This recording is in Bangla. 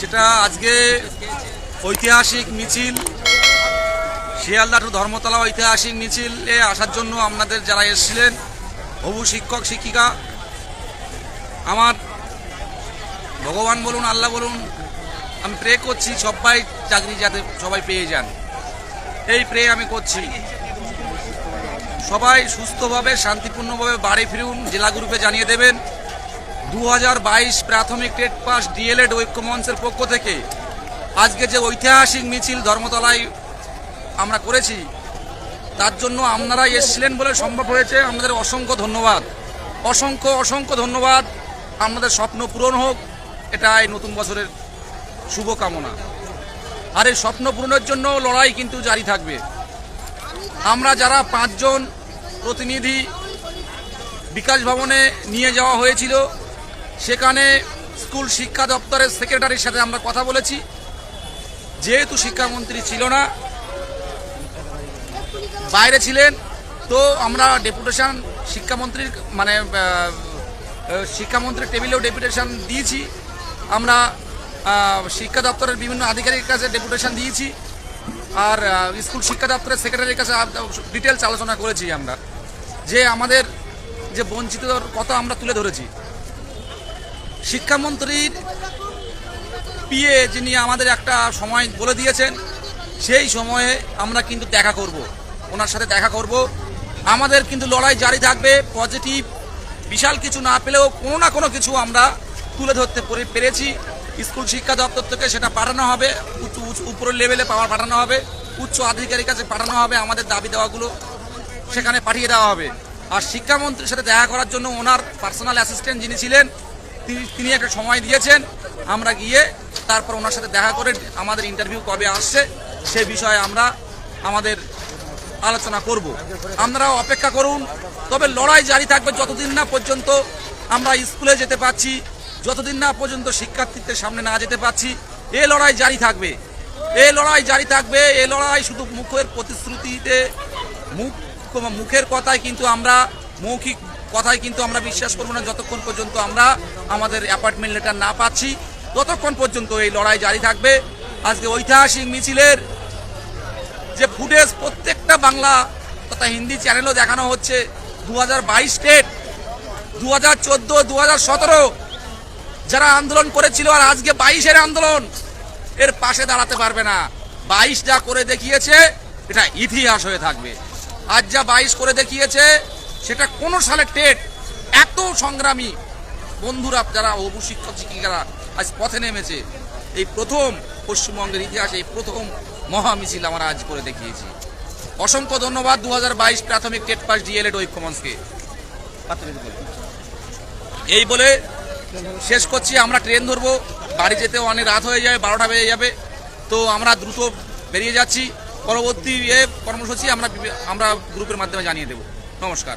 যেটা আজকে ঐতিহাসিক মিছিল, শিয়ালদা টু ধর্মতলা ঐতিহাসিক মিছিলে আসার জন্য আপনাদের যারা এসেছিলেন হবু শিক্ষক, শিক্ষিকা, আমার ভগবান বলুন, আল্লাহ বলুন, আমি প্রে করছি সবাই চাকরি যাতে সবাই পেয়ে যান। এই প্রে আমি করছি। সবাই সুস্থভাবে, শান্তিপূর্ণভাবে বাড়ি ফিরুন, জেলা গ্রুপে জানিয়ে দেবেন। দু হাজার বাইশ প্রাথমিক টেট পাস ডিএলএড ঐক্য মঞ্চের পক্ষ থেকে আজকে যে ঐতিহাসিক মিছিল ধর্মতলায় আমরা করেছি, তার জন্য আপনারা এসেছিলেন বলে সম্ভব হয়েছে। আপনাদের অসংখ্য ধন্যবাদ। অসংখ্য অসংখ্য ধন্যবাদ। আপনাদের স্বপ্ন পূরণ হোক। এটা এই নতুন বছরের শুভকামনা। আর এই স্বপ্ন পূরণের জন্য লড়াই কিন্তু জারি থাকবে। আমরা যারা পাঁচজন প্রতিনিধি বিকাশ ভবনে নিয়ে যাওয়া হয়েছিল সেখানে স্কুল শিক্ষা দপ্তরের সেক্রেটারির সাথে আমরা কথা বলেছি। যেহেতু শিক্ষামন্ত্রী ছিল না, বাইরে ছিলেন, তো আমরা ডেপুটেশন শিক্ষামন্ত্রীর মানে শিক্ষামন্ত্রীর টেবিলেও ডেপুটেশন দিয়েছি। আমরা শিক্ষা দপ্তরের বিভিন্ন আধিকারিকের কাছে ডেপুটেশন দিয়েছি। আর স্কুল শিক্ষা দপ্তরের সেক্রেটারির কাছে ডিটেলস আলোচনা করেছি আমরা। যে আমাদের যে বঞ্চিতর কথা আমরা তুলে ধরেছি। শিক্ষামন্ত্রীর পিএ যিনি আমাদের একটা সময় বলে দিয়েছেন, সেই সময়ে আমরা কিন্তু দেখা করব। ওনার সাথে দেখা করব। আমাদের কিন্তু লড়াই জারি থাকবে পজিটিভ বিশাল কিছু না পেলেও কোনো না কোনো কিছু আমরা তুলে ধরতে পেরে- পেরেছি। স্কুল শিক্ষা দপ্তর থেকে সেটা পাঠানো হবে, উচ্চ- উপরের লেভেলে পাওয়ার পাঠানো হবে, উচ্চ আধিকারিক কাছে পাঠানো হবে আমাদের দাবি দেওয়াগুলো, সেখানে পাঠিয়ে দেওয়া হবে। আর শিক্ষামন্ত্রীর সাথে দেখা করার জন্য ওনার পার্সোনাল অ্যাসিস্ট্যান্ট যিনি ছিলেন তিনি- একটা সময় দিয়েছেন। আমরা গিয়ে তারপর ওনার সাথে দেখা করে আমাদের ইন্টারভিউ কবে আসছে সে বিষয়ে আমরা আমাদের আলোচনা করব। আপনারাও অপেক্ষা করুন। তবে লড়াই জারি থাকবে যতদিন না পর্যন্ত আমরা স্কুলে যেতে পারছি, যতদিন না পর্যন্ত শিক্ষার্থীদের সামনে না যেতে পারছি, এ লড়াই জারি থাকবে। এ লড়াই জারি থাকবে, এ লড়াই শুধু মুখের প্রতিশ্রুতিতে, মুখ মুখের কথায় কিন্তু আমরা মৌখিক কথায় কিন্তু আমরা বিশ্বাস করব না। যতক্ষণ পর্যন্ত আমরা আমাদের অ্যাপার্টমেন্ট লেটার না পাচ্ছি, ততক্ষণ পর্যন্ত এই লড়াই জারি থাকবে। আজকে ঐতিহাসিক মিছিলের যে ফুটেজ প্রত্যেকটা বাংলা তথা হিন্দি চ্যানেলও দেখানো হচ্ছে দু হাজার বাইশ স্টেট দু হাজার চোদ্দ দু হাজার সতেরো যারা আন্দোলন করেছিল আর আজকে বাইশের আন্দোলন, এর পাশে দাঁড়াতে পারবে না। বাইশ যা করে দেখিয়েছে, এটা ইতিহাস হয়ে থাকবে। আজ যা বাইশ করে দেখিয়েছে সেটা কোনো সালে টেট? এত সংগ্রামী বন্ধুরা যারা অবু শিক্ষক শিক্ষিকারা আজ পথে নেমেছে, এই প্রথম পশ্চিমবঙ্গের ইতিহাসে এই প্রথম মহা মিছিল আমরা আজ করে দেখিয়েছি। অসংখ্য ধন্যবাদ দু হাজার বাইশ প্রাথমিক টেট পাস ডিএলএড ঐক্যমঞ্চকে। এই বলে শেষ করছি, আমরা ট্রেন ধরবো, বাড়ি যেতে অনেক রাত হয়ে যাবে, বারোটা বেজে যাবে, তো আমরা দ্রুত বেরিয়ে যাচ্ছি। পরবর্তী এ কর্মসূচি আমরা আমরা গ্রুপের মাধ্যমে জানিয়ে দেব। নমস্কার।